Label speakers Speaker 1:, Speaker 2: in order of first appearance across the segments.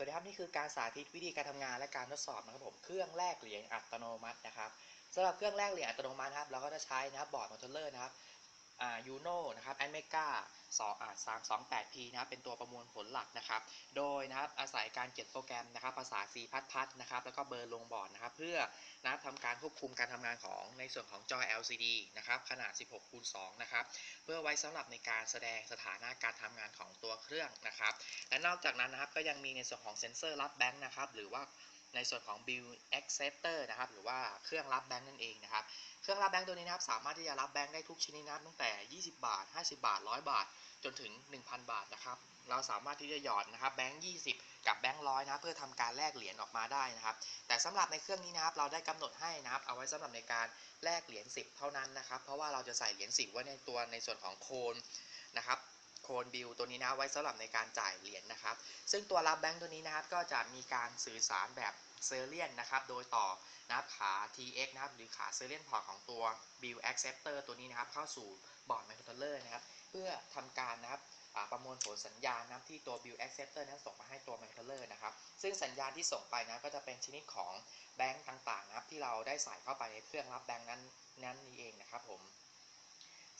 Speaker 1: วัสดีครับนี่คือการสาธิตวิธีการทำงานและการทดสอบนะครับผมเครื่องแลกเหรียญอัตโนมัตินะครับสำหรับเครื่องแลกเหรียญอัตโนมัตินะครับเราก็จะใช้นะครับบอร์ดมอเตอร์นะครับ ยูโน่นะครับแอนเมกาสองอ่าสามสองแปดพีนะครับเป็นตัวประมวลผลหลักนะครับ โดยนะครับอาศัยการเขียนโปรแกรมนะครับ ภาษา C++ นะครับแล้วก็เบอร์ลงบอร์ดนะครับ เพื่อนะครับทำการควบคุมการทำงานของในส่วนของจอ LCD นะครับขนาด 16คูณ2นะครับ เพื่อไว้สำหรับในการแสดงสถานะการทำงานของตัวเครื่องนะครับ และนอกจากนั้นนะครับก็ยังมีในส่วนของเซ็นเซอร์รับแบงค์นะครับ หรือว่า ในส่วนของ bill acceptor นะครับ หรือว่าเครื่องรับแบงค์นั่นเองนะครับ เครื่องรับแบงค์ตัวนี้นะครับ สามารถที่จะรับแบงค์ได้ทุกชนิดนะครับตั้งแต่ 20 บาท 50 บาท 100 บาท จนถึง 1,000 บาทนะครับ เราสามารถที่จะหยอดนะครับแบงค์20 กับแบงค์ร้อยนะเพื่อทำการแลกเหรียญออกมาได้นะครับ แต่สำหรับในเครื่องนี้นะครับ เราได้กำหนดให้นะครับ เอาไว้สำหรับในการแลกเหรียญ10 เท่านั้นนะครับ เพราะว่าเราจะใส่เหรียญ10 ไว้ในตัวในส่วนของโคนนะครับ นบิลตัวนี้นะไว้สำหรับในการจ่ายเหรียญนะครับ ซึ่งตัวรับแบงค์ตัวนี้นะครับก็จะมีการสื่อสารแบบเซเรียนนะครับ โดยต่อนะครับขา TX นะครับหรือขาเซเรียนพอร์ตของตัว bill acceptor ตัวนี้นะครับ เข้าสู่บอร์ดไมโครคอนโทรลเลอร์นะครับ เพื่อทำการนะครับประมวลผลสัญญาณนะครับที่ตัว bill acceptor นั้นส่งมาให้ตัวไมโครทรลเลอร์นะครับ ซึ่งสัญญาณที่ส่งไปนะก็จะเป็นชนิดของแบงค์ต่างๆนะครับที่เราได้ใส่เข้าไปในเครื่องรับแบงค์นั้นนั้นนี่เองนะครับผม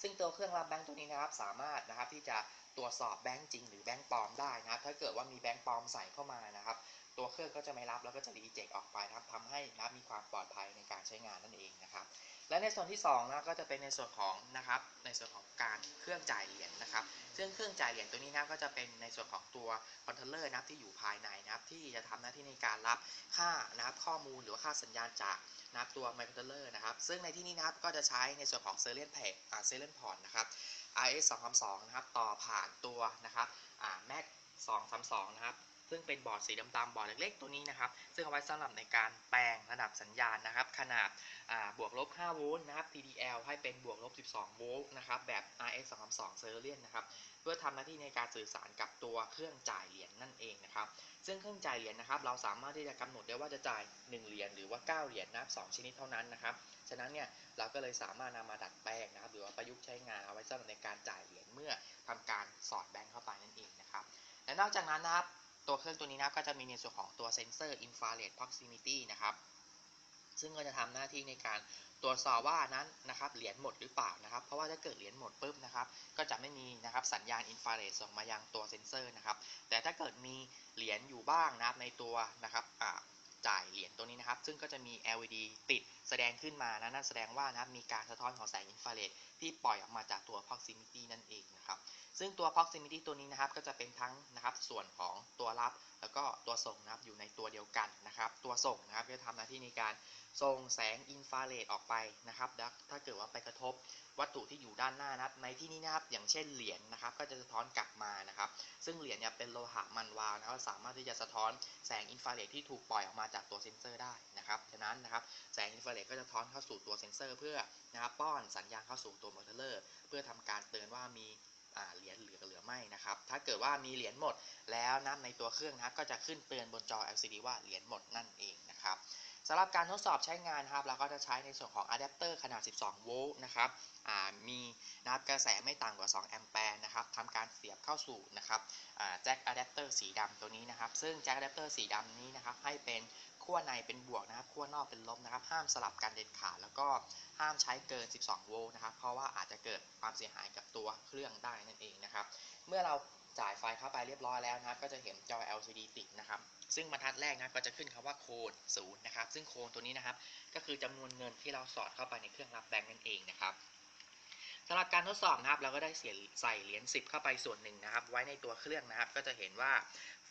Speaker 1: ซึ่งตัวเครื่องรับแบงค์ตัวนี้นะครับสามารถนะครับที่จะ ตรวจสอบแบงค์จริงหรือแบงค์ปลอมได้นะครับถ้าเกิดว่ามีแบงค์ปลอมใส่เข้ามานะครับ ตัวเครื่องก็จะไม่รับแล้วก็จะรีเจ็คออกไปนะครับทำให้นะมีความปลอดภัยในการใช้งานนั่นเองนะครับ และในส่วนที่2นะก็จะเป็นในส่วนของนะครับในส่วนของการเครื่องจ่ายเหรียญนะครับ ซึ่งเครื่องจ่ายเหรียญตัวนี้นะก็จะเป็นในส่วนของตัวคอนโทรลเลอร์นะครับที่อยู่ภายในนะครับที่จะทำหน้าที่ในการรับค่านะครับข้อมูลหรือว่าค่าสัญญาณจากนะครับตัวไมโครคอนโทรลเลอร์นะครับ ซึ่งในที่นี้นะครับก็จะใช้ในส่วนของเซเลียนเพจอ่าเซเลียนพอร์ตนะครับ RS 2 3 2นะครับต่อผ่านตัวนะครับอ่า Mac 2 3 2 นะครับ ซึ่งเป็นบอร์ดสีดำๆบอร์ดเล็กๆตัวนี้นะครับ ซึ่งเอาไว้สำหรับในการแปลงระดับสัญญาณนะครับ ขนาดาบวกลบ5โวลต์นะครับ TDL ให้เป็นบวกลบ12โวลต์นะครับ แบบ RS 2 2 Serial นะครับเพื่อทำหน้าที่ในการสื่อสารกับตัวเครื่องจ่ายเหรียญนั่นเองนะครับ ซึ่งเครื่องจ่ายเหรียญนะครับ เราสามารถที่จะกำหนดได้ว่าจะจ่าย 1 เหรียญหรือว่า 9 เหรียญนะครับ 2 ชนิดเท่านั้นนะครับ ฉะนั้นเนี่ยเราก็เลยสามารถนำมาดัดแปลงนะครับ หรือว่าประยุกต์ใช้งานเอาไว้สำหรับในการจ่ายเหรียญเมื่อทำการสอดแบงค์เข้าไปนั่นเองนะครับ และนอกจากนั้นนะครับ ตัวเครื่องตัวนี้นะครับก็จะมีในส่วนของตัวเซนเซอร์อินฟราเรดพ็อกซิมิตี้นะครับซึ่งก็จะทำหน้าที่ในการตรวจสอบว่านั้นนะครับเหรียญหมดหรือเปล่านะครับ เพราะว่าถ้าเกิดเหรียญหมดปุ๊บนะครับ ก็จะไม่มีนะครับสัญญาณอินฟราเรดส่งมายังตัวเซนเซอร์นะครับ แต่ถ้าเกิดมีเหรียญอยู่บ้างนะครับในตัวนะครับ จ่ายเหรียญตัวนี้นะครับ ซึ่งก็จะมี LED ติดแสดงขึ้นมานะนั่นแสดงว่านะครับมีการสะท้อนของแสงอินฟราเรดที่ปล่อยออกมาจากตัว proximity นั่นเองนะครับ ซึ่งตัว proximity ตัวนี้นะครับก็จะเป็นทั้งนะครับส่วนของตัวรับ แล้วก็ตัวส่งนะครับอยู่ในตัวเดียวกันนะครับ ตัวส่งนะครับจะทำหน้าที่ในการส่งแสงอินฟราเรดออกไปนะครับ ถ้าเกิดว่าไปกระทบ วัตถุที่อยู่ด้านหน้านะครับในที่นี้นะครับอย่างเช่นเหรียญนะครับก็จะสะท้อนกลับมานะครับ ซึ่งเหรียญเนี่ยเป็นโลหะมันวาวนะครับสามารถที่จะสะท้อนแสงอินฟราเรดที่ถูกปล่อยออกมาจากตัวเซ็นเซอร์ได้นะครับฉะนั้นนะครับแสงอินฟราเรดก็จะท้อนเข้าสู่ตัวเซ็นเซอร์ เพื่อนะครับป้อนสัญญาณเข้าสู่ตัวมอเตอร์เลอร์เพื่อทำการเตือนว่ามีเหรียญเหลือหรือไม่นะครับ ถ้าเกิดว่ามีเหรียญหมดแล้วนะในตัวเครื่องนะก็จะขึ้นเตือนบนจอ LCD ว่าเหรียญหมดนั่นเองนะครับ สำหรับการทดสอบใช้งานครับเราก็จะใช้ในส่วนของอะแดปเตอร์ขนาด 12 โวลต์นะครับมีนะครับกระแสไม่ต่ำกว่า 2 แอมแปร์นะครับทำการเสียบเข้าสู่นะครับแจ็คอะแดปเตอร์สีดำตัวนี้นะครับ ซึ่งแจ็คอะแดปเตอร์สีดำนี้นะครับให้เป็นขั้วในเป็นบวกนะครับขั้วนอกเป็นลบนะครับ ห้ามสลับกันเด็ดขาดแล้วก็ห้ามใช้เกิน 12 โวลต์นะครับ เพราะว่าอาจจะเกิดความเสียหายกับตัวเครื่องได้นั่นเองนะครับ เมื่อเรา จ่ายไฟเข้าไปเรียบร้อยแล้วนะครับ ก็จะเห็นจอ LCD ติดนะครับ ซึ่งบรรทัดแรกนะครับก็จะขึ้นคำว่าโค้ดศูนย์นะครับ ซึ่งโค้ดตัวนี้นะครับ ก็คือจำนวนเงินที่เราสอดเข้าไปในเครื่องรับแบงก์นั่นเองนะครับสำหรับการทดสอบนะครับ เราก็ได้เสียใส่เหรียญ10 เข้าไปส่วนหนึ่งนะครับ ไว้ในตัวเครื่องนะครับ ก็จะเห็นว่า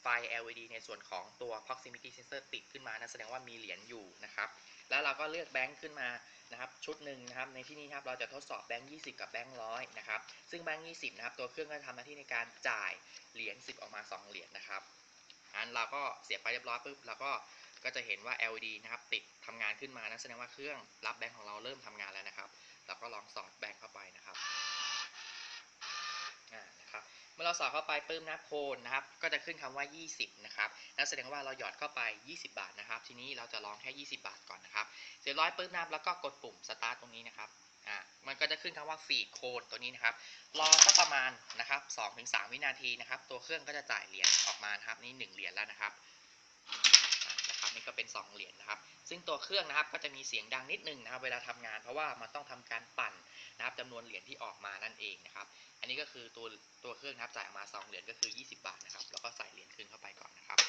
Speaker 1: ไฟ LED ในส่วนของตัว proximity sensor ติดขึ้นมานะแสดงว่ามีเหรียญอยู่นะครับ แล้วเราก็เลือกแบงค์ขึ้นมา นะครับชุดหนึ่งนะครับในที่นี้ครับเราจะทดสอบแบงค์20กับแบงค์ร้อยนะครับซึ่งแบงค์20นะครับตัวเครื่องก็จะทำหน้าที่ในการจ่ายเหรียญ10ออกมา2เหรียญนะครับอันเราก็เสียบไปเรียบร้อยปุ๊บเราก็ก็จะเห็นว่า LED นะครับติดทำงานขึ้นมานะแสดงว่าเครื่องรับแบงค์ของเราเริ่มทำงานแล้วนะครับเราก็ลองสอดแบงค์เข้าไปนะครับอ่านะครับ มื่อเราสอดเข้าไปปื้มนะโคนนะครับ ก็จะขึ้นคำว่า 20 นะครับนั่นแสดงว่าเราหยอดเข้าไป 20 บาทนะครับ ทีนี้เราจะลองแค่ 20 บาทก่อนนะครับ เสร็จร้อยปื้มนะแล้วก็กดปุ่มสตาร์ทตรงนี้นะครับอ่ามันก็จะขึ้นคำว่าฟีดโคนตัวนี้นะครับ รอสักประมาณนะครับ2-3 วินาทีนะครับ ตัวเครื่องก็จะจ่ายเหรียญออกมาครับนี่1เหรียญแล้วนะครับ นี่ก็เป็น 2 เหรียญนะครับ ซึ่งตัวเครื่องนะครับก็จะมีเสียงดังนิดนึงนะครับ เวลาทำงานเพราะว่ามันต้องทำการปั่นนะครับจำนวนเหรียญที่ออกมานั่นเองนะครับ อันนี้ก็คือตัวตัวเครื่องนะครับจ่ายออกมา 2 เหรียญก็คือ 20 บาทนะครับ แล้วก็ใส่เหรียญคืนเข้าไปก่อนนะครับ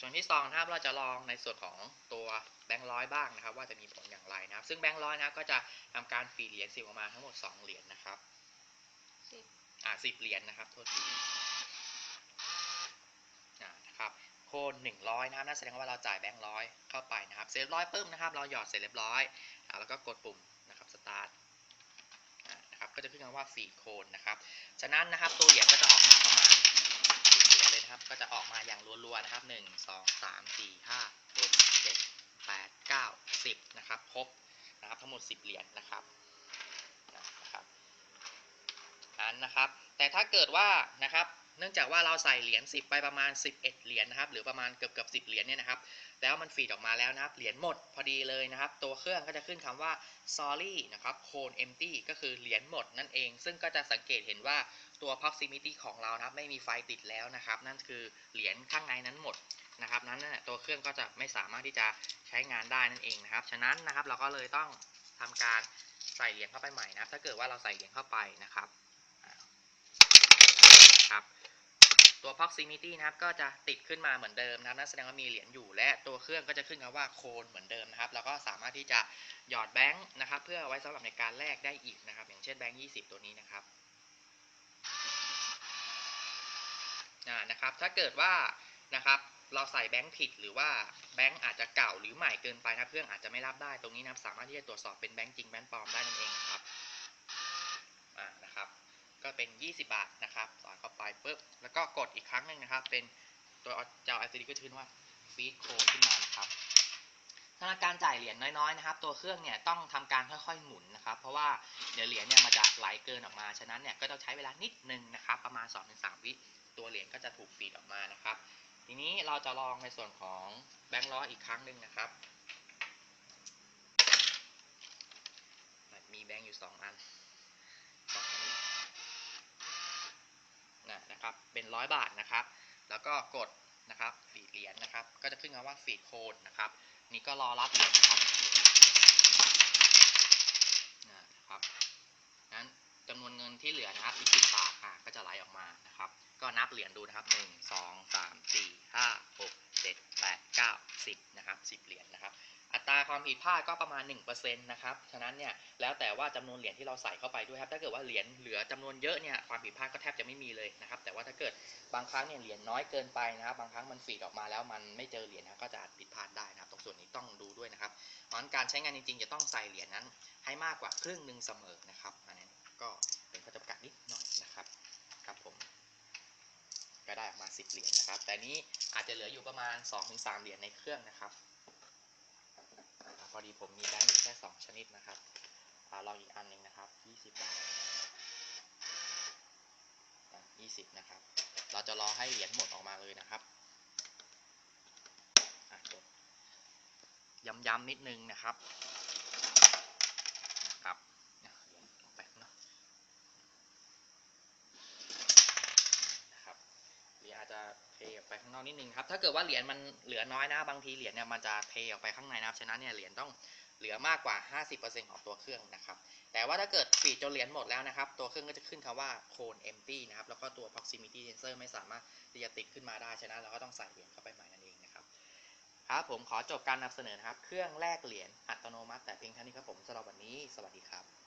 Speaker 1: ส่วนที่2นะครับเราจะลองในส่วนของตัวแบงค์ร้อยบ้างนะครับ ว่าจะมีผลอย่างไรนะครับ ซึ่งแบงค์ร้อยนะครับก็จะทำการฟีดเหรียญสิบออกมาทั้งหมด 2 เหรียญนะครับ
Speaker 2: สิบ
Speaker 1: อ่าสิบเหรียญนะครับโทษทีอ่านะครับ โคนหนึ่งร้อยนะครับนั่นแสดงว่าเราจ่ายแบงค์ร้อยเข้าไปนะครับเสร็จร้อยปุ๊บนะครับ เราหยอดเสร็จเรียบร้อยแล้วก็กดปุ่มนะครับสตาร์ทนะครับก็จะขึ้นคำว่าฟีโคนนะครับฉะนั้นนะครับตัวเหรียญก็จะออกมาประมาณเหรียญเลยนะครับ ก็จะออกมาอย่างรัวๆนะครับหนึ่งสองสามสี่ห้าหกเจ็ดแปดเก้าสิบนะครับครบนะครับทั้งหมดสิบเหรียญนะครับนะครับอันนะครับ แต่ถ้าเกิดว่านะครับ เนื่องจากว่าเราใส่เหรียญ10 ไปประมาณ 11 เหรียญนะครับ หรือประมาณเกือบเกือบ10เหรียญเนี่ยนะครับ แล้วมันฟีดออกมาแล้วนะครับ เหรียญหมดพอดีเลยนะครับ ตัวเครื่องก็จะขึ้นคำว่า sorry นะครับ cone empty ก็คือเหรียญหมดนั่นเอง ซึ่งก็จะสังเกตเห็นว่าตัว proximity ของเรานะครับ ไม่มีไฟติดแล้วนะครับ นั่นคือเหรียญข้างในนั้นหมดนะครับ นั้นน่ะตัวเครื่องก็จะไม่สามารถที่จะใช้งานได้นั่นเองนะครับ ฉะนั้นนะครับเราก็เลยต้องทำการใส่เหรียญเข้าไปใหม่นะครับถ้าเกิดว่าเราใส่เหรียญเข้าไปนะครับนะครับ ตัว proximity นะครับก็จะติดขึ้นมาเหมือนเดิมนะครับนั่นแสดงว่ามีเหรียญอยู่ และตัวเครื่องก็จะขึ้นคำว่าโคนเหมือนเดิมนะครับแล้วก็สามารถที่จะหยอดแบงค์นะครับเพื่อไว้สำหรับในการแลกได้อีกนะครับ อย่างเช่นแบงค์20ตัวนี้นะครับอ่านะครับถ้าเกิดว่านะครับเราใส่แบงค์ผิดหรือว่าแบงค์อาจจะเก่าหรือใหม่เกินไปนะเครื่องอาจจะไม่รับได้ตรงนี้นะสามารถที่จะตรวจสอบเป็นแบงค์จริงแบงค์ปลอมได้นั่นเองนะครับ ก็เป็น 20 บาทนะครับสอดเข้าไปปุ๊บแล้วก็กดอีกครั้งหนึ่งนะครับ เป็นตัวจอ LCD ก็จะขึ้นว่า feed code ขึ้นมานครับสำหรับการจ่ายเหรียญน้อยๆนะครับ ตัวเครื่องเนี่ยต้องทำการค่อยๆหมุนนะครับ เพราะว่าเดี๋ยวเหรียญเนี่ยมันจะไหลเกินออกมาฉะนั้นเนี่ยก็ต้องใช้เวลานิดนึงนะครับ ประมาณ 2-3 วิตัวเหรียญก็จะถูกฟีดออกมานะครับ ทีนี้เราจะลองในส่วนของแบงค์ร้อยอีกครั้งหนึ่งนะครับมีแบงค์อยู่ 2 อันสองอันนี้ นะครับ เป็นร้อยบาทนะครับ แล้วก็กดนะครับฟีดเหรียญนะครับ ก็จะขึ้นคำว่าฟีดโคนนะครับ นี่ก็รอรับเหรียญนะครับนะครับนั้นจำนวนเงินที่เหลือนะครับอีกสิบบาทอะก็จะไหลออกมานะครับ ก็นับเหรียญดูนะครับหนึ่งสองสามสี่ห้าหกเจ็ดแปดเก้าสิบนะครับสิบเหรียญนะครับ ตราความผิดพลาดก็ประมาณ1%นะครับ ฉะนั้นเนี่ยแล้วแต่ว่าจำนวนเหรียญที่เราใส่เข้าไปด้วยครับ ถ้าเกิดว่าเหรียญเหลือจำนวนเยอะเนี่ยความผิดพลาดก็แทบจะไม่มีเลยนะครับ แต่ว่าถ้าเกิดบางครั้งเนี่ยเหรียญน้อยเกินไปนะครับ บางครั้งมันฟีดออกมาแล้วมันไม่เจอเหรียญนะก็จะผิดพลาดได้นะครับ ตรงส่วนนี้ต้องดูด้วยนะครับเพราะฉะนั้นการใช้งานจริงๆ จะต้องใส่เหรียญนั้น ให้มากกว่าครึ่งหนึ่งเสมอนะครับ อันนี้ก็เป็นข้อจำกัดนิดหน่อยนะครับ ครับผมก็ได้ออกมา 10 เหรียญนะครับ แต่นี้อาจจะเหลืออยู่ประมาณ 2-3 เหรียญในเครื่องนะครับ อ่าพอดีผมมีแบงค์อยู่แค่2ชนิดนะครับอ่าลองอีกอันหนึ่งนะครับ20บาทอะ20 นะครับ เราจะรอให้เหรียญหมดออกมาเลยนะครับย้ำๆนิดนึงนะครับอะเหรียญออกไปข้างนอกนะครับ เหรียญอาจจะเทออกไปข้างนอกนิดนึงครับ ถ้าเกิดว่าเหรียญมันเหลือน้อยนะ บางทีเหรียญเนี่ยมันจะเทออกไปข้างในนะครับ ฉะนั้นเนี่ยเหรียญต้องเหลือมากกว่า 50%ของตัวเครื่องนะครับ แต่ว่าถ้าเกิดฟีดจนเหรียญหมดแล้วนะครับ ตัวเครื่องก็จะขึ้นคำว่า cone empty นะครับ แล้วก็ตัว proximity sensor ไม่สามารถที่จะติดขึ้นมาได้ ฉะนั้นเราก็ต้องใส่เหรียญเข้าไปใหม่นั่นเองนะครับ ครับผมขอจบการนำเสนอนะครับ เครื่องแลกเหรียญอัตโนมัติแต่เพียงเท่านี้ครับผมสำหรับวันนี้ สวัสดีครับ